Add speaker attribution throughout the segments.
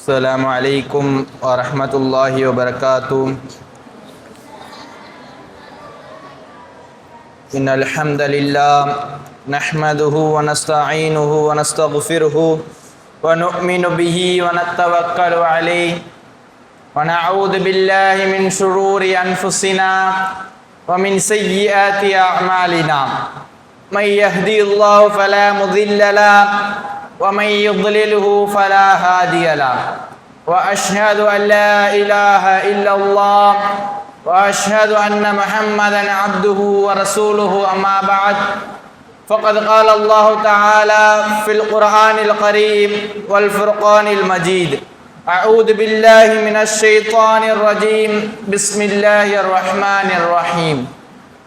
Speaker 1: السلام عليكم ورحمة الله وبركاته. إن الحمد لله نحمده ونستعينه ونستغفره ونؤمن به ونتوكل عليه ونعوذ بالله من شرور أنفسنا ومن سيئات أعمالنا. من يهدي الله فلا مضل له ومن يضلله فلا هادي له. وأشهد أن لا إله إلا الله. وأشهد أن محمدا عبده ورسوله. أما بعد فقد قال الله تعالى في القرآن الكريم والفرقان المجيد أعوذ بالله من الشيطان الرجيم. بسم الله الرحمن الرحيم.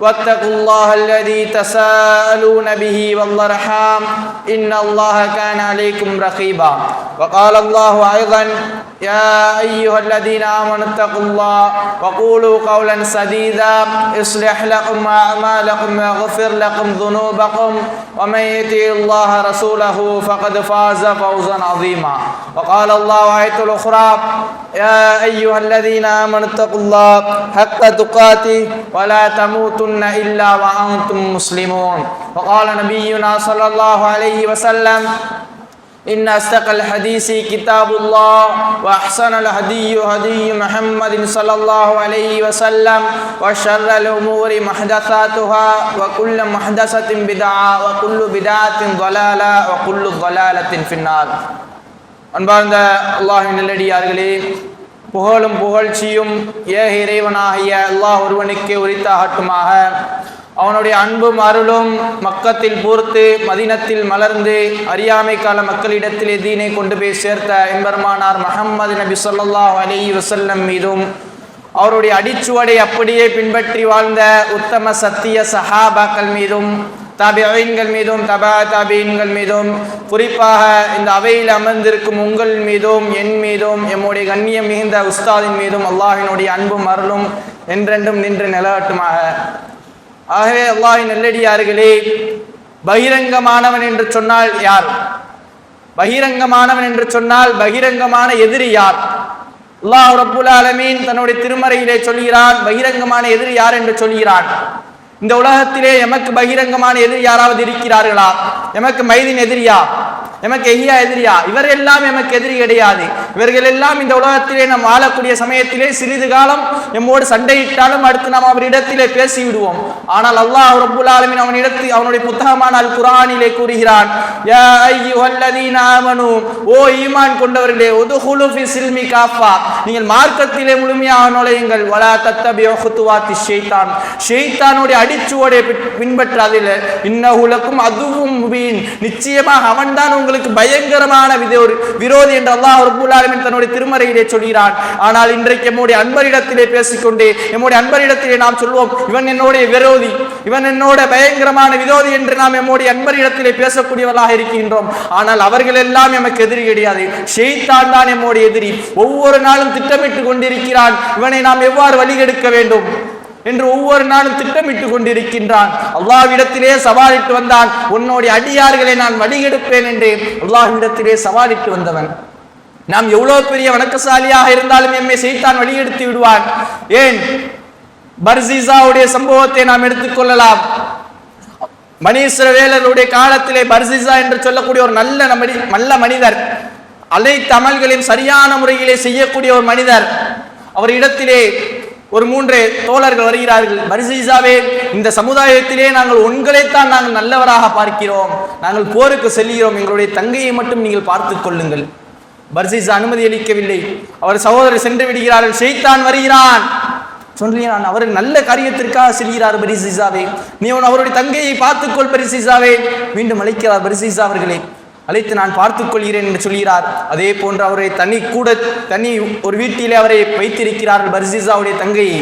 Speaker 1: واتقوا الله الذي تساءلون به والأرحام. إن الله كان عليكم رقيبا. وقال الله أيضا يا أيها الذين آمنوا اتقوا الله وقولوا قولا سديدا. يصلح لكم أعمالكم ويغفر لكم ذنوبكم. ومن يطع الله رسوله فقد فاز فوزا عظيما. وقال الله آية الأخرى يا أيها الذين آمنوا اتقوا الله حق تقاته ولا تموتن إلا وأنتم مسلمون وقال نبينا صلى الله عليه وسلم إن أصدق الحديث كتاب الله وأحسن الهدي هدي محمد صلى الله عليه وسلم وشر الأمور محدثاتها وكل محدثة بدعة وكل بدعة ضلالة وكل ضلالة في النار அன்பார்ந்த அல்லாஹின் நல்லடியார்களே புகழும் புகழ்ச்சியும் ஏக இறைவனாகிய அல்லாஹ் ஒருவனுக்கே உரித்தாகட்டுமாக. அவனுடைய அன்பும் அருளும் மக்கத்தில் பூர்த்து மதினத்தில் மலர்ந்து அறியாமை கால மக்களிடத்திலே தீனை கொண்டு போய் சேர்த்த எம்பெருமானார் மஹம்மது நபி ஸல்லல்லாஹு அலி வசல்லம் மீதும் அவருடைய அடிச்சுவடை அப்படியே பின்பற்றி வாழ்ந்த உத்தம சத்திய சஹாபாக்கள் மீதும் தாபியீன்கள் மீதும் தபா தாபீன்கள் மீதும் குறிப்பாக இந்த அவையில் அமர்ந்திருக்கும் உங்கள் மீதும் என் மீதும் எம்முடைய கண்ணியம் மிகுந்த உஸ்தாதின் மீதும் அல்லாஹினுடைய அன்பும் அருளும் என்றென்றும் நின்று நிலவட்டுமாக. ஆகவே அல்லாஹின் நெல்லடியார்களே பகிரங்கமானவன் என்று சொன்னால் யார்? பகிரங்கமானவன் என்று சொன்னால் பகிரங்கமான எதிரி யார்? அல்லாஹ் ரபுல் ஆலமீன் தன்னுடைய திருமறையிலே சொல்கிறான் பகிரங்கமான எதிரி யார் என்று சொல்கிறான்? இந்த உலகத்திலே எமக்கு பகிரங்கமான எதிரி யாராவது இருக்கிறார்களா? எமக்கு மைதின் எதிரியா? எமக்கு எஹியா எதிரியா? இவர் எல்லாம் எமக்கு எதிரி கிடையாது. இவர்கள் எல்லாம் இந்த உலகத்திலே நாம் வாழக்கூடிய சமயத்திலே சிறிது காலம் எம்மோடு சண்டையிட்டாலும் அடுத்து நாம் அவரிடத்திலே பேசிவிடுவோம். ஆனால் அல்லாஹ் ரப்புல் அவன் அவனிடத்தில் அவனுடைய புத்தகமான அல் குரானிலே கூறுகிறான் ஓ ஈமான் கொண்டவர்களே உதுஹுலு சில்மி காஃபா. நீங்கள் மார்க்கத்திலே முழுமையாக நுழையுங்கள். வலா தத்தபியோ குத்துவாத்தி ஷெய்தான் ஷெய்தானுடைய அடிச்சுவடை பின்பற்றாதில்லை இன்னகுலக்கும் அதுவும் முபீன். நிச்சயமாக அவன்தான் உங்களுக்கு பயங்கரமான விதோ- விரோதி என்று அல்லாஹ் ரப்புல் தன்னுடைய திருமறையிலே சொல்கிறான். ஆனால் இன்றைக்கு எம்முடைய அன்பரிடத்திலே பேசிக்கொண்டே எம்முடைய அன்பரிடத்திலே நாம் சொல்வோம் இவன் என்னுடைய விரோதி இவன் என்னோட பயங்கரமான விரோதி என்று நாம் எம்முடைய அன்பரிடத்திலே பேசக்கூடியவர்களாக இருக்கின்றோம். ஆனால் அவர்கள் எல்லாம் எமக்கு எதிரி கிடையாது. ஷெய்தான் தான் எம்முடைய எதிரி. ஒவ்வொரு நாளும் திட்டமிட்டு கொண்டிருக்கிறான். இவனை நாம் எவ்வாறு வழிகெடுக்க வேண்டும்? என்று ஒவ்வொரு நாளும் திட்டமிட்டு கொண்டிருக்கின்றான். அல்லாவிடத்திலே சவாலிட்டு வந்தான் உன்னுடைய அடியார்களை நான் வழிகெடுப்பேன் என்று அல்லாஹ்விடத்திலே சவாலிட்டு வந்தவன். நாம் எவ்வளவு பெரிய வணக்கசாலியாக இருந்தாலும் எம்மை செய்தான் வழியெடுத்து விடுவான். ஏன்? பர்சீசாவுடைய சம்பவத்தை நாம் எடுத்துக்கொள்ளலாம் மணீஸ்வரவேலருடைய காலத்திலே பர்சிசா என்று சொல்லக்கூடிய ஒரு நல்ல மனி நல்ல மனிதர் அனைத்து அமல்களையும் சரியான முறையிலே செய்யக்கூடிய ஒரு மனிதர். அவர் இடத்திலே ஒரு மூன்று தோழர்கள் வருகிறார்கள். பரிசீசாவே இந்த சமுதாயத்திலே நாங்கள் உங்களைத்தான் நாங்கள் நல்லவராக பார்க்கிறோம். நாங்கள் போருக்கு செல்கிறோம். எங்களுடைய தங்கையை மட்டும் நீங்கள் பார்த்துக் கொள்ளுங்கள். பர்சிசா அனுமதி அளிக்கவில்லை. அவர் சகோதரர் சென்று விடுகிறார்கள். செய்தான் வருகிறான். சொல்கிறான் அவர் நல்ல காரியத்திற்காக செல்கிறார் பரிசிசாவே நீ உன் அவருடைய தங்கையை பார்த்துக்கொள் பரிசிசாவே மீண்டும் அழைக்கிறார் பரிசிசா அவர்களே. அழைத்து நான் பார்த்துக்கொள்கிறேன் என்று சொல்கிறார். அதே போன்று அவரை தனி கூட தனி ஒரு வீட்டிலே அவரை வைத்திருக்கிறார்கள் பர்சிசாவுடைய தங்கையை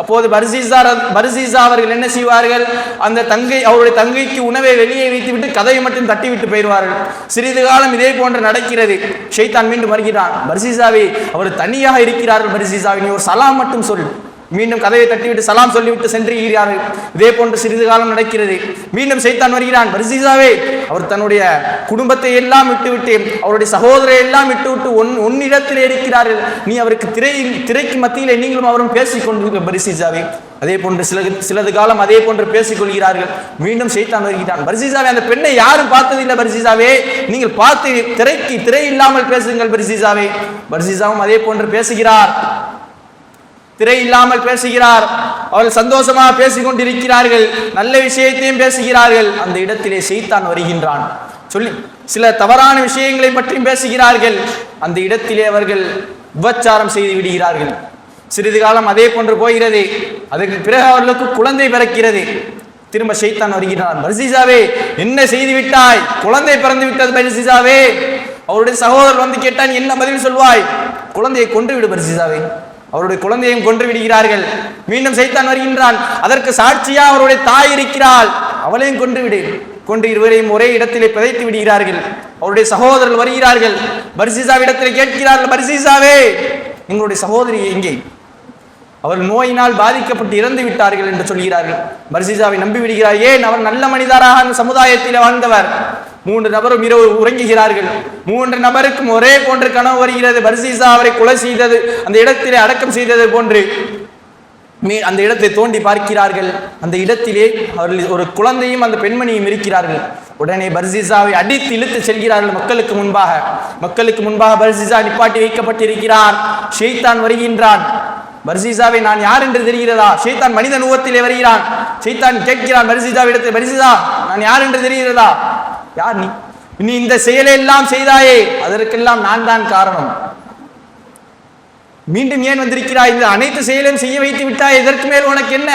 Speaker 1: அப்போது பர்சீசா பர்சீசா அவர்கள் என்ன செய்வார்கள்? அந்த தங்கை அவருடைய தங்கைக்கு உணவை வெளியே வைத்துவிட்டு கதவை மட்டும் தட்டிவிட்டு போயிடுவார்கள். சிறிது காலம் இதே போன்று நடக்கிறது. ஷைத்தான் மீண்டும் வருகிறான். பர்சீசாவே அவர் தனியாக இருக்கிறார்கள் பர்சீசாவை நீ ஒரு சலாம் மட்டும் சொல். மீண்டும் கதவை தட்டிவிட்டு சலாம் சொல்லிவிட்டு சென்றிருக்கிறார்கள் இதே போன்று சிறிது காலம் நடக்கிறது. மீண்டும் செய்தான் வருகிறான். பரிசீசாவே அவர் தன்னுடைய குடும்பத்தை எல்லாம் விட்டுவிட்டு அவருடைய சகோதரை எல்லாம் விட்டுவிட்டு ஒன் ஒன்னிடத்தில் இருக்கிறார்கள். நீ அவருக்கு திரை திரைக்கு மத்தியில் நீங்களும் அவரும் பேசிக் கொண்டிருக்க பரிசீசாவே. அதே போன்று சில சிலது காலம் அதே போன்று பேசிக் கொள்கிறார்கள். மீண்டும் செய்தான் வருகிறான். பரிசீசாவே அந்த பெண்ணை யாரும் பார்த்ததில்லை பரிசீசாவே. நீங்கள் பார்த்து திரைக்கு திரை இல்லாமல் பேசுங்கள் பரிசீசாவே. பரிசீசாவும் அதே போன்று பேசுகிறார். திரை இல்லாமல் பேசுகிறார். அவர்கள் சந்தோஷமாக பேசிக் கொண்டிருக்கிறார்கள் நல்ல விஷயத்தையும் பேசுகிறார்கள். அந்த இடத்திலே செய்தான் வருகின்றான். சொல்லி சில தவறான விஷயங்களை பற்றியும் பேசுகிறார்கள். அந்த இடத்திலே அவர்கள் உபச்சாரம் செய்து விடுகிறார்கள். சிறிது காலம் அதே போன்று போகிறது. அதற்கு பிறகு அவர்களுக்கு குழந்தை பிறக்கிறது. திரும்ப செய்தான் வருகிறான். பரிசிசாவே என்ன செய்து விட்டாய்? குழந்தை பிறந்து விட்டது பரிசிசாவே அவருடைய சகோதரர் வந்து கேட்டான் என்ன பதில் சொல்வாய்? குழந்தையை கொன்று விடு பரிசிசாவே அவருடைய குழந்தையும் கொன்று விடுகிறார்கள். மீண்டும் சைத்தான் வருகின்றான். அதற்கு சாட்சியா அவருடைய தாய் இருக்கிறாள். அவளையும் கொன்று விடு. கொன்று இருவரையும் ஒரே இடத்திலே பிதைத்து விடுகிறார்கள். அவருடைய சகோதரர்கள் வருகிறார்கள். பரிசிசாவிடத்தில் கேட்கிறார்கள் பரிசிசாவே எங்களுடைய சகோதரி எங்கே? அவர் நோயினால் பாதிக்கப்பட்டு இறந்து விட்டார்கள் என்று சொல்கிறார்கள். பர்சிசாவை நம்பி விடுகிறார் ஏன்? அவர் நல்ல மனிதராக அந்த சமுதாயத்தில் வாழ்ந்தவர். மூன்று நபரும் இரவு உறங்குகிறார்கள். மூன்று நபருக்கும் ஒரே போன்று கனவு வருகிறது. பர்சீசா அவரை கொலை செய்தது அந்த இடத்திலே அடக்கம் செய்தது போன்று மீ அந்த இடத்தை தோண்டி பார்க்கிறார்கள். அந்த இடத்திலே அவர்கள் ஒரு குழந்தையும் அந்த பெண்மணியும் இருக்கிறார்கள். உடனே பர்சிசாவை அடித்து இழுத்து செல்கிறார்கள் மக்களுக்கு முன்பாக. மக்களுக்கு முன்பாக பர்சிசா நிப்பாட்டி வைக்கப்பட்டிருக்கிறார். ஷெய்தான் வருகின்றான். பர்சிசாவை நான் யார் என்று தெரிகிறதா? ஷெய்தான் மனித நுகத்திலே வருகிறான். ஷெய்தான் கேட்கிறான் பர்சிசாவிடத்தில் பர்சிசா நான் யார் என்று தெரிகிறதா? யார் நீ? நீ இந்த செயலை எல்லாம் செய்தாயே. அதற்கெல்லாம் நான் தான் காரணம். மீண்டும் ஏன் வந்திருக்கிறாய்? இந்த அனைத்து செயலையும் செய்ய வைத்து விட்டாய். இதற்கு மேல் உனக்கு என்ன?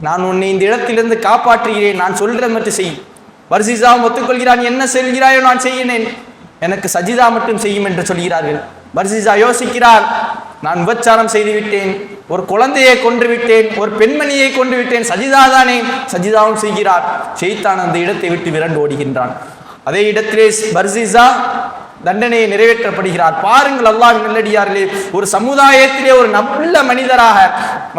Speaker 1: நான் உன்னை இந்த இடத்திலிருந்து காப்பாற்றுகிறேன். நான் சொல்கிற மட்டும் செய். வர்சிசாவும் ஒத்துக்கொள்கிறான். என்ன செல்கிறாயோ நான் செய்யினேன். எனக்கு சஜிதா மட்டும் செய்யும் என்று சொல்கிறார்கள். வர்சிசா யோசிக்கிறார். நான் விபச்சாரம் செய்து விட்டேன். ஒரு குழந்தையை கொன்று விட்டேன் ஒரு பெண்மணியை கொன்று விட்டேன் சஜிதா தானே? சஜிதாவும் செய்கிறார். ஷெய்தான் அந்த இடத்தை விட்டு விரண்டு ஓடுகின்றான். அதே இடத்திலே பர்சிசா தண்டனையை நிறைவேற்றப்படுகிறார். பாருங்கள் அல்லாஹ் நல்லடியார்களே ஒரு சமுதாயத்திலே ஒரு நல்ல மனிதராக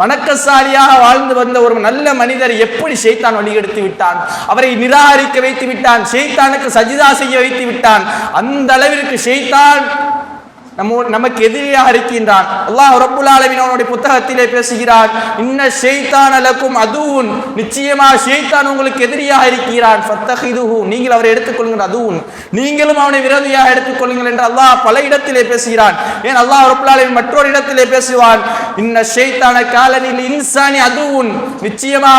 Speaker 1: வணக்கசாலியாக வாழ்ந்து வந்த ஒரு நல்ல மனிதர் எப்படி ஷெய்தான் வழிகெடுத்து விட்டான்? அவரை நிராகரிக்க வைத்து விட்டான் ஷெய்தானுக்கு சஜிதா செய்ய வைத்து விட்டான். அந்த அளவிற்கு ஷெய்தான் நம்ம நமக்கு எதிரியாக இருக்கின்றான். அல்லாஹ் ரப்புல் அளவின் அவனுடைய புத்தகத்திலே பேசுகிறான். இன்ன ஷைத்தான் அலக்கும் அதுவும் நிச்சயமா ஷைத்தான் உங்களுக்கு எதிரியாக இருக்கிறான். ஃபத்தஹிதுஹு. நீங்கள் அவரை எடுத்துக்கொள்ளுங்கள் அதுவும் நீங்களும் அவனை விரோதியாக எடுத்துக்கொள்ளுங்கள் என்று அல்லாஹ் பல இடத்திலே பேசுகிறான். ஏன் அல்லாஹ் ரப்புல் ஆலமீன் மற்றொரு இடத்திலே பேசுவான். இன்ன ஷைத்தான காலனில் இன்சானி அதுவும் நிச்சயமா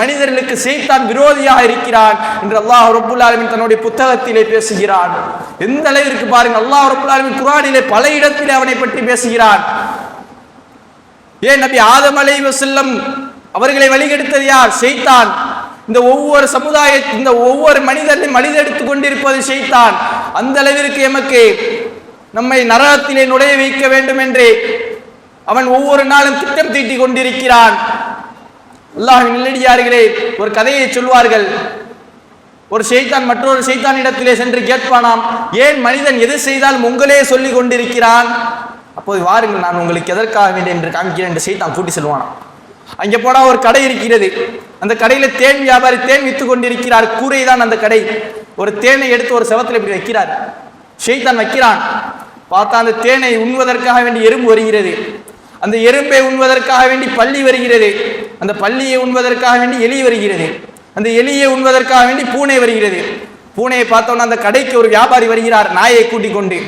Speaker 1: மனிதர்களுக்கு ஷெய்தான் விரோதியாக இருக்கிறான் என்று அல்லாஹ் ரப்புல் ஆலமீன் தன்னுடைய புத்தகத்திலே பேசுகிறான். எந்த அளவிற்கு பாருங்க அல்லாஹ் ரப்புல் ஆலமீன் குரானிலே பல இடத்தில் அவனை பற்றி பேசுகிறான். ஏன் நபி ஆதம் அலை வசல்லம் அவர்களை வழிகெடுத்தது யார்? செய்தான் இந்த ஒவ்வொரு சமுதாய இந்த ஒவ்வொரு மனிதனையும் மனிதெடுத்துக் கொண்டிருப்பது செய்தான் அந்த அளவிற்கு எமக்கு நம்மை நரகத்திலே நுழைய வைக்க வேண்டும் என்று அவன் ஒவ்வொரு நாளும் திட்டம் தீட்டிக் கொண்டிருக்கிறான். அல்லாஹ் நில்லடியார்களே ஒரு கதையை சொல்வார்கள். ஒரு ஷைத்தான் மற்றொரு ஷைத்தான் இடத்திலே சென்று கேட்பானாம் ஏன் மனிதன் எது செய்தாலும் உங்களே சொல்லி கொண்டிருக்கிறான்? அப்போது வாருங்கள் நான் உங்களுக்கு எதற்காக வேண்டும் என்று காமிக்கிறேன் என்று ஷைத்தான் கூட்டி செல்வானாம். அங்கே போனா ஒரு கடை இருக்கிறது. அந்த கடையில தேன் வியாபாரி தேன் வித்து கொண்டிருக்கிறார். கூரை தான் அந்த கடை. ஒரு தேனை எடுத்து ஒரு செவத்தில் இப்படி வைக்கிறார். ஷைத்தான் வைக்கிறான். பார்த்தா அந்த தேனை உண்வதற்காக வேண்டி எறும்பு வருகிறது. அந்த எறும்பை உண்வதற்காக வேண்டி பள்ளி வருகிறது. அந்த பள்ளியை உண்வதற்காக வேண்டி எலி வருகிறது. அந்த எலியை உண்வதற்காக வேண்டி பூனை வருகிறது. பூனையை பார்த்தோன்னா அந்த கடைக்கு ஒரு வியாபாரி வருகிறார். நாயை கூட்டிக் கொண்டு.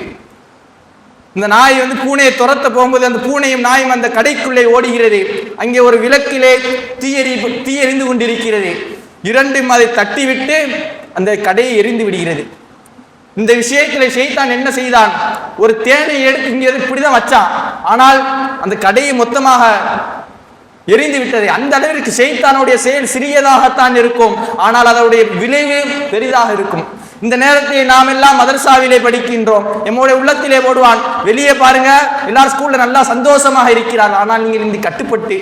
Speaker 1: இந்த நாய் வந்து பூனையை துரத்த போகும்போது அந்த பூனையும் நாயும் அந்த கடைக்குள்ளே ஓடுகிறது. அங்கே ஒரு விளக்கிலே தீயெறி தீயெறிந்து கொண்டிருக்கிறது. இரண்டும் அதை தட்டிவிட்டு அந்த கடையை எரிந்து விடுகிறது. இந்த விஷயத்தில் செய்தான் என்ன செய்தான்? ஒரு தேனை எடுத்து இங்கே இப்படிதான் வச்சான். ஆனால் அந்த கடையை மொத்தமாக எரிந்து விட்டது. அந்த அளவிற்கு செய்தானுடைய செயல் சிறியதாகத்தான் இருக்கும். ஆனால் அதனுடைய விளைவு பெரிதாக இருக்கும். இந்த நேரத்தில் நாம் எல்லாம் மதரசாவிலே படிக்கின்றோம். எம்முடைய உள்ளத்திலே போடுவான் வெளியே பாருங்க எல்லாரும் ஸ்கூல்ல நல்லா சந்தோஷமாக இருக்கிறார் ஆனால் நீங்கள் இங்கு கட்டுப்பட்டு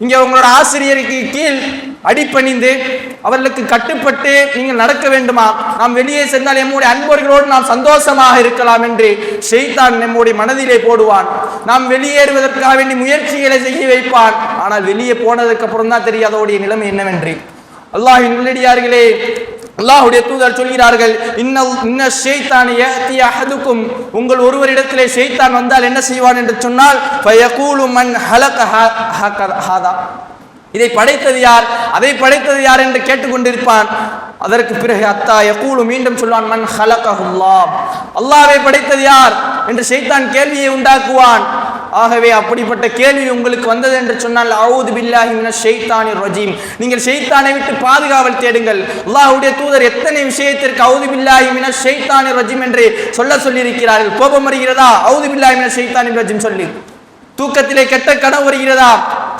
Speaker 1: இங்கே உங்களோட ஆசிரியருக்கு கீழ் அடிப்பணிந்து அவர்களுக்கு கட்டுப்பட்டு நீங்கள் நடக்க வேண்டுமா? நாம் வெளியே சென்றால் எம்முடைய அன்பர்களோடு நாம் சந்தோஷமாக இருக்கலாம் என்று செய்தான் நம்முடைய மனதிலே போடுவான். நாம் வெளியேறுவதற்காக வேண்டி முயற்சிகளை செய்ய வைப்பான். ஆனால் வெளியே போனதுக்கு அப்புறம் தான் தெரியும் அதோடைய நிலைமை என்னவென்று? அல்லாஹின் உள்ளடியார்களே அல்லாஹுடைய தூதர் சொல்கிறார்கள் இன்ன இன்ன ஷைத்தான் ஏத்திய அஹதுக்கும். உங்கள் ஒருவரிடத்திலே ஷைத்தான் வந்தால் என்ன செய்வான் என்று சொன்னால் ஃபயகூலு மண் ஹலக ஹா- ஹாதா. இதை படைத்தது யார்? அதை படைத்தது யார் என்று கேட்டுக்கொண்டிருப்பான். அதற்கு பிறகு அத்தா யகூலு மீண்டும் சொல்வான் மன் ஹலகஹுல்லாஹ். அல்லாவை படைத்தது யார்? என்று ஷைத்தான் கேள்வியை உண்டாக்குவான். ஆகவே அப்படிப்பட்ட கேள்வி உங்களுக்கு வந்தது என்று சொன்னால் அவுது பில்லாஹி மினஷ் ஷைத்தானிர் ரஜீம். நீங்கள் ஷைத்தானை விட்டு பாதுகாவல் தேடுங்கள். அல்லாஹ்வுடைய தூதர் எத்தனை விஷயத்திற்கு அவுது பில்லாஹி மினஷ் ஷைத்தானிர் ரஜீம் என்று சொல்ல சொல்லியிருக்கிறார்கள். கோபம் வருகிறதா? அவுது பில்லாஹி மினஷ் ஷைத்தானிர் ரஜீம் சொல்லி. தூக்கத்திலே கெட்ட கனவு வருகிறதா?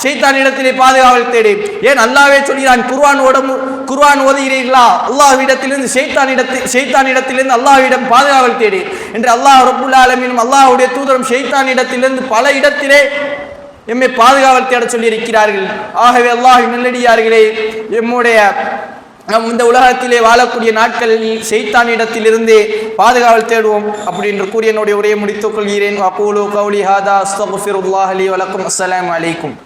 Speaker 1: ஷைத்தான் இடத்திலே பாதுகாவல் தேடு. ஏன் அல்லாவே சொல்கிறான் குர்வான் உடம்பு குர்வான் ஓதுகிறீர்களா? அல்லாஹ்விடத்திலிருந்து ஷைத்தான் இடத்தில் ஷைத்தான் இடத்திலிருந்து அல்லாஹ்விடம் பாதுகாவல் தேடு. என்று அல்லாஹ் ரப்புல் ஆலமீனும் அல்லாஹுடைய தூதரும் ஷைத்தான் இடத்திலிருந்து பல இடத்திலே எம்மை பாதுகாவல் தேட சொல்லி இருக்கிறார்கள் ஆகவே அல்லாஹ் நல்லடியார்களே எம்முடைய நம் இந்த உலகத்திலே வாழக்கூடிய நாட்களில் செய்தானிடத்திலிருந்து பாதுகாவல் தேடுவோம் அப்படி என்று கூறி என்னுடைய உரையை முடித்துக் கொள்கிறேன். அகூலு கௌலி ஹாதா அஸ்தகுஃபிருல்லாஹ் அலி வலக்கும். அஸ்ஸலாமு அலைக்கும்.